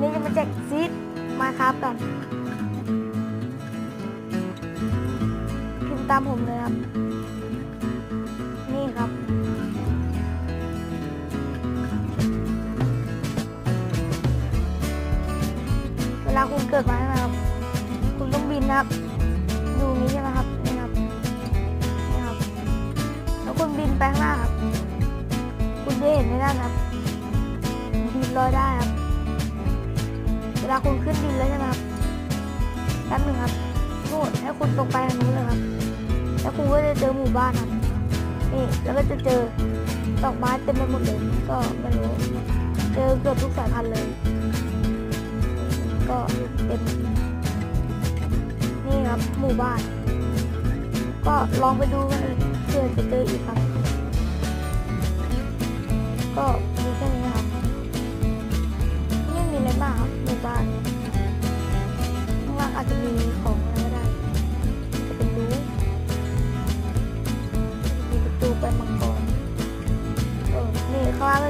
นี้จะมาแจกซีดมาครับกันพิมพ์ตามผมเลยครับ นี่ครับ เวลาคุณเกิดมาใช่ไหมครับ คุณต้องบินนะครับ ดูนี้ใช่ไหมครับ นี่ครับ นี่ครับ แล้วคุณบินไปข้างหน้าครับ คุณจะเห็นในด้านครับดินลอยได้ครับ ลาคุณขึ้นดินแล้วใช่ไหมครับแป๊บหนึ่งครับนู่นให้คุณตรงไปทางนู้นเลยครับ แล้วคุณก็จะเจอหมู่บ้านครับนี่แล้วก็จะเจอดอกไม้เต็มไปหมดเลย ก็ไม่รู้ เจอเกือบทุกสายพันธุ์เลย ก็เป็นนี่ครับหมู่บ้าน ก็ลองไปดูกันอีกเผื่อจะเจออีกครับ ก็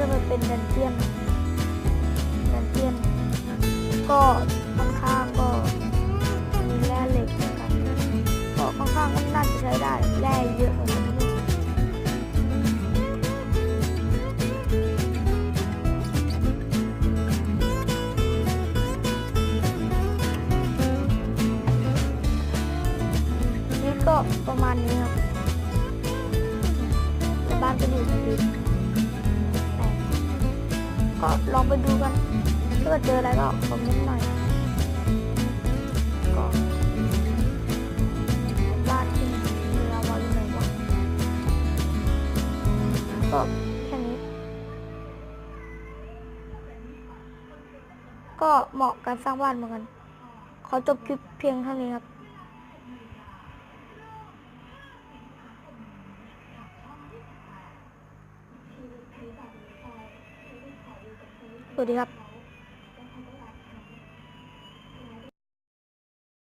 นี่ข้างล่างก็จะเป็นดันเจียนดันเจียนก็ค่อนข้างก็มีแร่เหล็กเหมือนกันก็ค่อนข้างก็น่าจะใช้ได้แร่เยอะเหมือนกันนี่ก็ประมาณนี้ครับแล้วบ้านก็อยู่ที่ ก็ลองไปดูกันถ้าเกิดเจออะไรก็คอมเมนต์หน่อยก็บ้านที่เราวาอยู่ไหนวะก็แค่นี้ ก็เหมาะการสร้างบ้านเหมือนกัน ขอจบคลิปเพียงเท่านี้ครับ วัสดีครับ